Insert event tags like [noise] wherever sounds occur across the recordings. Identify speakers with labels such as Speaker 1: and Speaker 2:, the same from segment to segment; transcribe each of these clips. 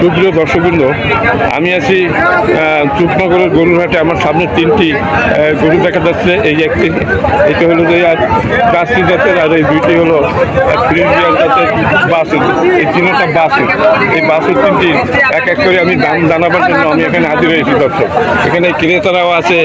Speaker 1: সুপ্রিয় দর্শকবৃন্দ, আমি আছি চুপনগরের গরুরহাটে। আমার সামনে তিনটি গরু দেখা যাচ্ছে। এই একটি, এটা হলো যে আর কাস্তি জাতের, আর এই দুইটি হলো বাসুর এই তিনটা বাসুর এই বাসুর তিনটি এক এক করে আমি দাম জানাবার জন্য আমি এখানে হাজির হয়েছি, দর্শক। এখানে ক্রেতারাও আছে,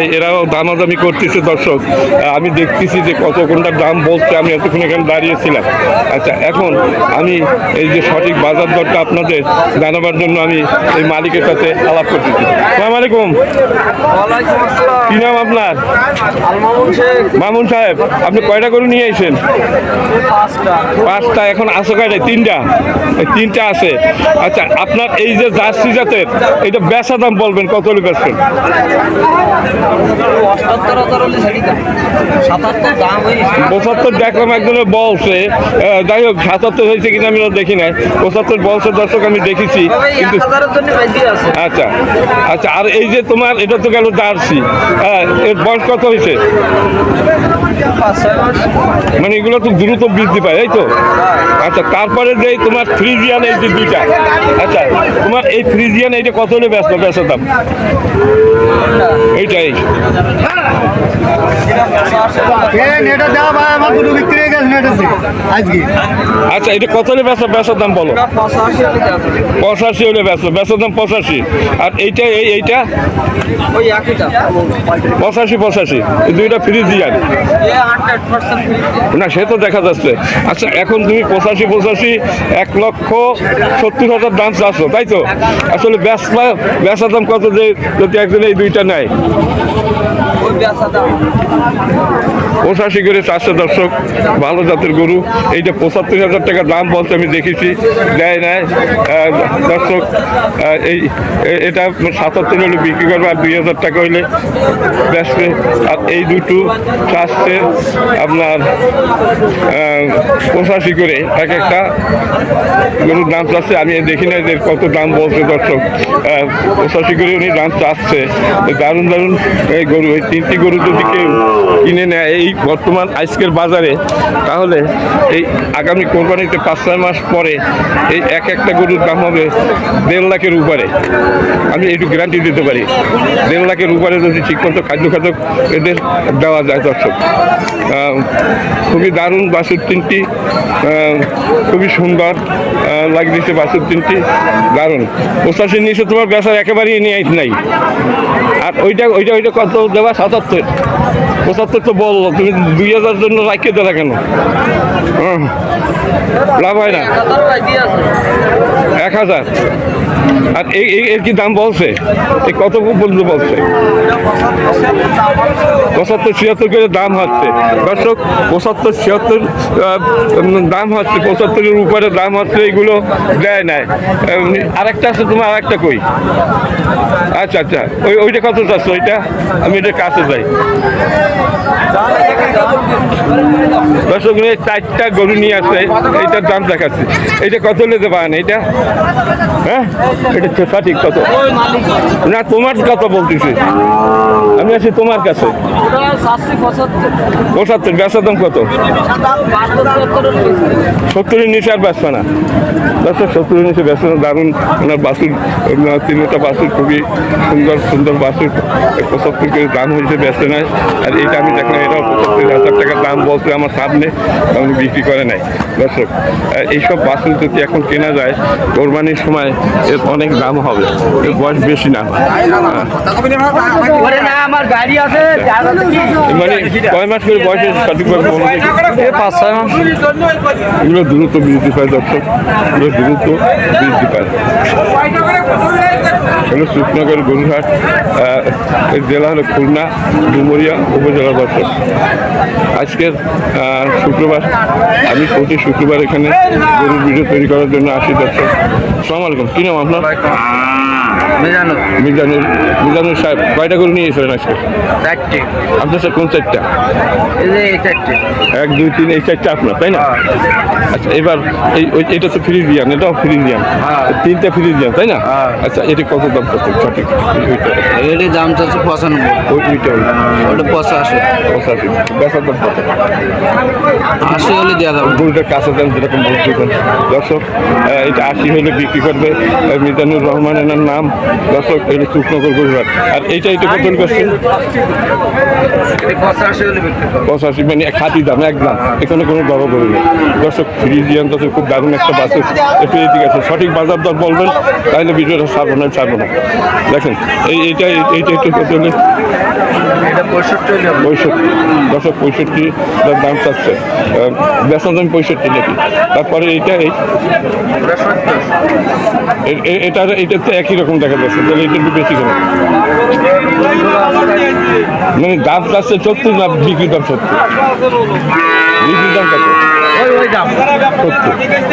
Speaker 1: এই এরাও দামাদামি করতেছে, দর্শক। আমি দেখতেছি যে কত কোনটার দাম বলছে, আমি এতক্ষণ এখানে দাঁড়িয়েছিলাম। আচ্ছা এখন আমি এই যে সঠিক বাজার দরটা আপনাদের জানাবার জন্য আমি এই মালিকের সাথে আলাপ করতেছি সালাম আলাইকুম। কি নাম আপনার? মামুন সাহেব আপনি কয়টা গরু নিয়ে এসেছেন
Speaker 2: পাঁচটা।
Speaker 1: এখন আছে কয়টা? তিনটা। তিনটা আছে। আচ্ছা আপনার এই যে জার্সি জাতের এটা বেচা দাম বলবেন কত হলে বেচবেন? পঁচাত্তর দেখলাম একজনের বলছে যাই হোক সাতাত্তর হয়েছে কিনা আমি দেখি নাই। পঁচাত্তর বলছে দর্শক আমি দেখেছি কিন্তু
Speaker 2: আছে।
Speaker 1: আচ্ছা আচ্ছা আর এই যে তোমার এটা তো গেল জার্সি। হ্যাঁ এর বয়স কত হয়েছে? মানে এগুলো তো দ্রুত বৃদ্ধি পায় তাই তো? আচ্ছা তারপরে যে তোমার ফ্রিজিয়ান এই যে দুইটা আচ্ছা তোমার এই ফ্রিজিয়ান এইটা কত হলে ব্যস্ত ব্যস্ত দাম? এইটাই। আচ্ছা এটা কত হলে ব্যস্ত ব্যস্ত দাম বলো?
Speaker 2: পঁচাশি হলে
Speaker 1: ব্যস্ত ব্যস্ত দাম পঁচাশি। আর এইটা এই এইটা? পঁচাশি পঁচাশি। দুইটা ফ্রিজিয়ান না, সে তো দেখা যাচ্ছে। আচ্ছা এখন তুমি পঁচাশি পঁচাশি, এক লক্ষ সত্তর হাজার ডান্স চাচ্ছ, তাই তো? আসলে ব্যাস ব্যবসা দাম কত যে যদি একদিন এই দুইটা নেয়? পঁচাশি করে চারশো দর্শক, ভালো জাতের গরু এইটা পঁচাত্তর হাজার টাকা দাম বলছে আমি দেখেছি, দেয় নেয় দর্শক এই এটা সাতাত্তর হলে বিক্রি করবে আর দুই হাজার টাকা হইলে বেসবে আর এই দুটো চাষছে আপনার পঁচাশি করে এক একটা গরুর দাম চাচ্ছে। আমি দেখি না যে কত দাম বলছে দর্শক। পঁচাশি করে উনি দাম চাচ্ছে। দারুণ দারুণ এই গরু, এই তিনটি গরু যদি কেউ কিনে নেয় এই বর্তমান আজকের বাজারে, তাহলে এই আগামী কোরবানিতে পাঁচ, ছয় মাস পরে এই এক একটা গরুর দাম হবে দেড় লাখের উপরে। আমি একটু গ্যারান্টি দিতে পারি, দেড় লাখের উপরে যদি ঠিকমতো খাদ্য খাদ্য এদের দেওয়া যায় দর্শক। খুবই দারুণ বাসুর তিনটি খুবই সুন্দর লাগতেছে বাসুর তিনটি দারুণ। পঁচাশির নিচে তোমার বেসার একেবারেই নিয়ে নাই। আর ওইটা ওইটা ওইটা কত দেওয়া সাতাত্তর। পঁচাত্তর তো বলল তুমি দুই হাজার জন্য রাখিয়ে দেওয়া কেন? লাভ হয় না।
Speaker 2: এক হাজার।
Speaker 1: আর এই- এর কি দাম বলছে? এই কত পর্যন্ত বলছে? পঁচাত্তর ছিয়াত্তর করে দাম হচ্ছে। দর্শক, পঁচাত্তর ছিয়াত্তর দাম হচ্ছে। পঁচাত্তরের উপরে দাম হচ্ছে। এগুলো দেয় নাই। আরেকটা আছে, তোমার আরেকটা কই? আচ্ছা আচ্ছা ওই ওইটা কত চাচ্ছ ওইটা? আমি এটা কাছে যাই। দর্শক চারটা গরু নিয়ে আসছে এইটার দাম দেখাচ্ছে। এইটা কত নিতে পারেন এইটা? হ্যাঁ? এটা সঠিক কত? না, তোমার কত বলতেছি? আমি আছি তোমার কাছে।
Speaker 2: পঁচাত্তর,
Speaker 1: বেচার দাম কত।
Speaker 2: সত্তরের
Speaker 1: নিচে আর বেচবে না। দর্শক সত্তর নিচে ব্যস্ত দারুণ ওনার বাসুর তিনটা বাসুর খুবই সুন্দর সুন্দর বাসুর একটা পঁচাত্তর করে দাম হয়েছে ব্যস্ত নয় আর এটা আমি দেখলাম এটাও পঁচাত্তর হাজার দাম বলছে আমার সামনে উনি বিক্রি করে নাই। দর্শক এইসব বাসুর যদি এখন কেনা যায় কোরবানির সময় এর অনেক দাম হবে। এর বয়স বেশি না। মানে কয় মাস করে বয়সে সঠিকভাবে?
Speaker 2: পাঁচ ছয় মাস।
Speaker 1: এগুলো দ্রুত বৃদ্ধি পায় দর্শক। এগুলো দ্রুত বৃদ্ধি পায়। হলো সুখনগর এর জেলা হলো খুলনা ডুমুরিয়া উপজেলা দর্শক। আজকের আহ, শুক্রবার। আমি প্রতি শুক্রবার এখানে গরুর ভিডিও তৈরি করার জন্য আসি দর্শক সালাম আলাইকুম। কী নাম আপনার?
Speaker 2: মেজানো
Speaker 1: মিজানুর মিজানুর সাহেব কয়টা গরু নিয়ে এসেছিলেন আজকে?
Speaker 2: চারটে।
Speaker 1: আপনার স্যার কোন চারটা। এক দুই তিন এই চারটা আপনার তাই না? আচ্ছা এবার এই এটা তো ফ্রিজিয়ান এটাও ফ্রিজিয়ান তিনটা ফ্রিজিয়ান তাই না? আচ্ছা এটা কত দাম কত? সঠিক
Speaker 2: এটির দাম চাচ্ছে পঁচানব্বই।
Speaker 1: ওই ওইটা
Speaker 2: ওটা পঁচাশি।
Speaker 1: পঁচাশি। বেচার দাম কত?
Speaker 2: আশি হলে দেওয়া যাবে।
Speaker 1: গরুটার কাছে দাম যেরকম বলতেছেন দর্শক এটা আশি হলে বিক্রি করবে মিজানুর রহমান এনার নাম দর্শক এটা শুকনগর গরুহাট আর এইটা এটা কত করছেন পঁচাশি মানে হাতি দাম এক দাম। এখানে কোনো দর করে নেই দর্শক ফ্রিজিয়ান দর্শক খুব দারুণ একটা বাসে একটু এদিকে আছে সঠিক বাজার দর বলবেন তাহলে ভিডিওটা ছাড়বো না ছাড়বো না। দেখেন এই এইটা এইটা একটু কত পঁয়ষট্টি পঁয়ষট্টি। তার দাম চাচ্ছে। বেতন দাম পঁয়ষট্টি নাকি? তারপরে এইটা এই এটা এটা তো একই রকম দেখা যাচ্ছে, তাহলে এটা একটু বেশি কেন মানে গাছ চাচ্ছে সত্তর না বিক্রি দাম সত্তর? দাম। কত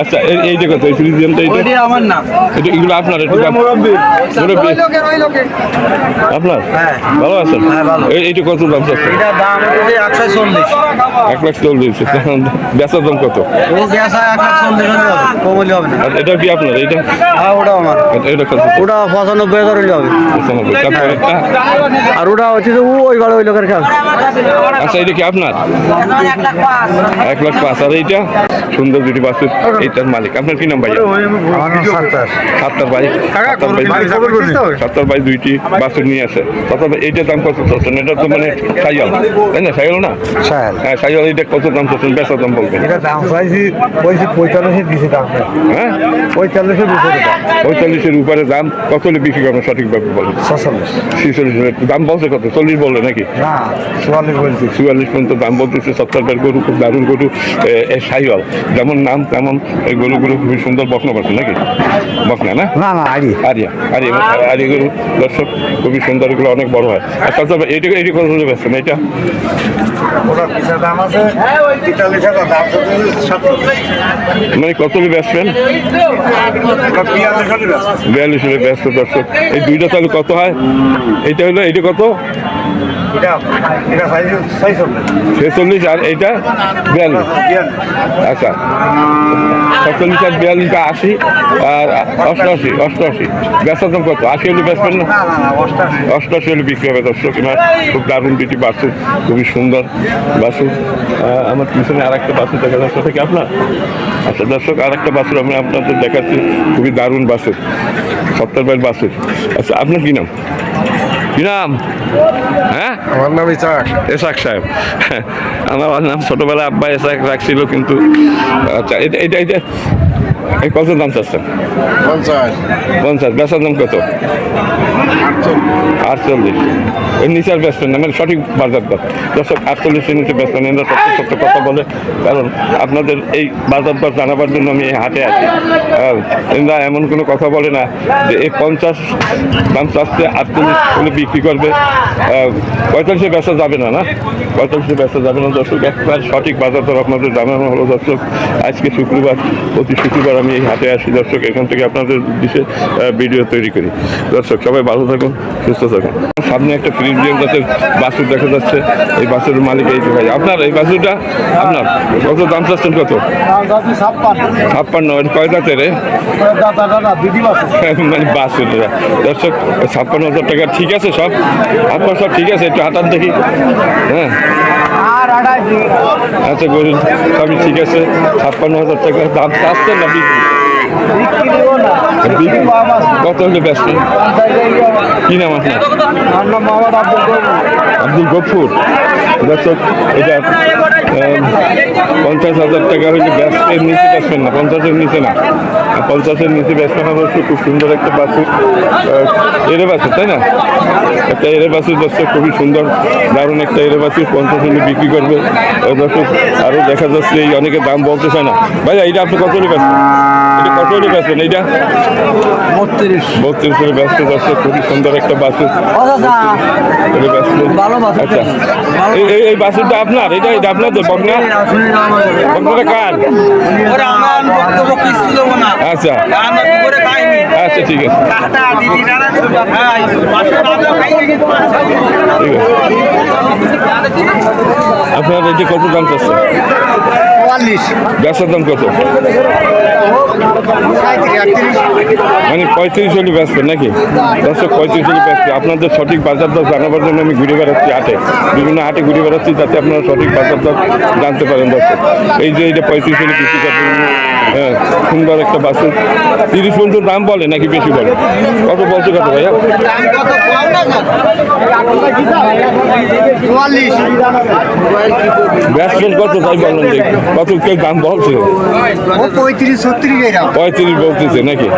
Speaker 1: আচ্ছা এই এইটা কত এই ফ্রিজিয়ানটা এইটা
Speaker 2: আমার নাম।
Speaker 1: এটা এগুলো আপনার একটু দাম। মুরব্বী। আপনার?
Speaker 2: হ্যাঁ।
Speaker 1: ভালো আছেন?
Speaker 2: হ্যাঁ, ভালো।
Speaker 1: এই- এইটা কত দাম
Speaker 2: এটা দাম হচ্ছে একশো চল্লিশ।
Speaker 1: এক লাখ চল্লিশ বেচার দাম কত?
Speaker 2: ও গ্যাস এক লাখ চল্লিশ হলে হবে কমলে হবে না।
Speaker 1: আর এটা কি আপনার এইটা?
Speaker 2: হ্যাঁ ওটা আমার।
Speaker 1: এটা- এটা কত?
Speaker 2: ওটা পঁচানব্বই হাজার হলে হবে।
Speaker 1: এটা?
Speaker 2: আর ওটা হচ্ছে যে ওই ঘরে ওই লোকের কাজ।
Speaker 1: আচ্ছা এটা কি আপনার? এক লাখ পাঁচ। আর এইটা। সুন্দর দুটি বাসের এইটার মালিক। আপনার কি নাম ভাই। সাতটার ভাই সাতটার ভাই দুইটি বাসের নিয়ে আসে। তথা এইটার দাম কত চাচ্ছেন? এটা তো মানে সাইয়াল। তাই না সাইয়াল না? হ্যাঁ সাইয়াল এইটা কত দাম চাচ্ছেন? বেচার দাম বলবেন।
Speaker 3: এটা দাম চাইছি পঁয়ষট্টি পঁয়তাল্লিশে দিছে দাম।
Speaker 1: হ্যাঁ?
Speaker 3: পঁয়তাল্লিশের উপরে দাম।
Speaker 1: পঁয়তাল্লিশের উপরে দাম। কত হলে বিক্রি করবেন সঠিকভাবে বলেন।
Speaker 3: ছচল্লিশ।
Speaker 1: দাম বলছে কত? চল্লিশ বললে নাকি?
Speaker 3: চুয়াল্লিশ বলছি।
Speaker 1: চুয়াল্লিশ পর্যন্ত দাম বলতেছে সত্তরটার গরু খুব দারুণ গরু এ সাইওয়াল যেমন নাম তেমন এই গরুগুলো খুবই সুন্দর বকনা পাচ্ছে নাকি? বকনা না?
Speaker 3: না না আড়ি।
Speaker 1: আরিয়া আরিয়া আরিয়া গরু দর্শক খুবই সুন্দর এগুলো অনেক বড় হয়। আর তাছাড়া এইটা এইটা কত হলে বেচছেন? এটা মানে কত বেচবেন?
Speaker 3: বিয়াল্লিশ
Speaker 1: ব্যস্ত দর্শক। এই দুইটা তাহলে কত হয়? এইটা হলো এইটা কত?
Speaker 3: এটা এটা
Speaker 1: ছেচল্লিশ আর এইটা বিয়াল্লিশ।
Speaker 3: বিয়াল্লিশ।
Speaker 1: আচ্ছা। সাতচল্লিশ আর বিয়াল্লিশটা আশি আর অষ্টআশি অষ্টআশি। দাম কত? আশি হলে বেচবেন না?
Speaker 3: না না না
Speaker 1: অষ্টআশি। হলে বিক্রি হবে দর্শক। এনার খুব দারুণ দুটি বাসু খুবই সুন্দর বাসু আমার পিছনে আর একটা বাসু দেখা যাচ্ছে। থেকে আপনার? আচ্ছা দর্শক আর একটা বাসুর আমি আপনাদের দেখাচ্ছি। খুবই দারুণ বাসুর সত্তর বাইর বাসুর আচ্ছা আপনার কি নাম? কি নাম? হ্যাঁ?
Speaker 3: আমার নাম ইসাক।
Speaker 1: এসাক সাহেব। আমার নাম ছোটবেলায় আব্বা এসাক রাখছিল কিন্তু আচ্ছা এটা এটা এই কত দাম চাচ্ছেন?
Speaker 3: পঞ্চাশ।
Speaker 1: পঞ্চাশ বেচার দাম কত? আটচল্লিশ। এর নিচে আর ব্যস্ত না মানে সঠিক বাজার দর দর্শক আটচল্লিশের নিচে ব্যস্ত নেই এরা সত্য সত্য কথা বলে। কারণ আপনাদের এই বাজার দর জানাবার জন্য আমি এই হাটে আছি। এরা এমন কোনো কথা বলে না যে এই পঞ্চাশ দাম চাচ্ছে আটচল্লিশ হলে বিক্রি করবে। পঁয়তাল্লিশে বেচা যাবে না না? পঁয়তাল্লিশে বেচা যাবে না। দর্শক একবার সঠিক বাজার দর আপনাদের জানানো হলো। দর্শক আজকে শুক্রবার প্রতি শুক্রবার আমি এই হাটে আসি, দর্শক, এখান থেকে আপনাদের দিশে ভিডিও তৈরি করি। দর্শক, সবাই ভালো থাকুন, সুস্থ থাকুন। সামনে একটা প্রিমিয়াম জাতের বাসুর দেখা যাচ্ছে। এই বাসুর মালিক এই ভাই, আপনার, এই বাসুরটা আপনার, কত দাম চাচ্ছেন কত? ছাপ্পান্ন, এটা কয় দাঁতের [laughs] মানে বাসুর দর্শক, ছাপ্পান্ন হাজার টাকা ঠিক আছে সব? আপনার সব ঠিক আছে, একটু হাতার দেখি। হ্যাঁ? আচ্ছা গরু সবই ঠিক আছে ছাপ্পান্ন হাজার টাকা দাম চাচ্ছেন না বিক্রি? কত হলে ব্যস্ত কি নাম আপনার? আব্দুল গফুর। দর্শক এটা পঞ্চাশ হাজার টাকা হলে ব্যস্তের নিচে বেচবেন না পঞ্চাশের নিচে না। আর পঞ্চাশের নিচে বেচবেন না দর্শক খুব সুন্দর একটা বাসু এরে বাসু তাই না? একটা এরে বাসু দর্শক খুবই সুন্দর দারুণ একটা এরে বাসু পঞ্চাশ হলে বিক্রি করবে। দর্শক আরও দেখা যাচ্ছে এই অনেকে দাম বলতে চায় না। ভাই এটা আপনি কত হলে বেচবেন এটা কত হলে বেচবেন এইটা?
Speaker 2: বত্রিশ।
Speaker 1: বত্রিশ হলে ব্যস্ত দর্শক খুবই সুন্দর একটা
Speaker 2: বাছুর
Speaker 1: আচ্ছা এই- এই এই বাসুরটা আপনার এটা এটা আপনাদের বকনা বকনাটা কার? আচ্ছা। আচ্ছা ঠিক আছে। আপনার এটা কত দাম চাচ্ছে
Speaker 3: চুয়াল্লিশ।
Speaker 1: দাম কত? মানে পঁয়ত্রিশ হলে ব্যস্ত নাকি? দর্শক পঁয়ত্রিশ হলে ব্যস্ত আপনাদের সঠিক বাজার দর জানাবার জন্য আমি ঘুরে বেড়াচ্ছি হাটে। বিভিন্ন হাটে ঘুরে বেড়াচ্ছি যাতে আপনারা সঠিক বাজার দর জানতে পারেন দর্শক। এই যে এইটা পঁয়ত্রিশ হলে বিক্রি করতে হ্যাঁ সুন্দর একটা বাসে তিরিশ পর্যন্ত দাম বলে নাকি বেশি বলে? কত বলছে কত ভাইয়া? ব্যস্ত কত তাই বললেন যে কত কেউ দাম বলছে?
Speaker 3: ও পঁয়ত্রিশ ছত্রিশ
Speaker 1: পঁয়ত্রিশ বলতেছে নাকি?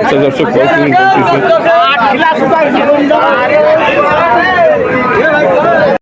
Speaker 1: আচ্ছা দর্শক পঁয়ত্রিশ বলতেছে।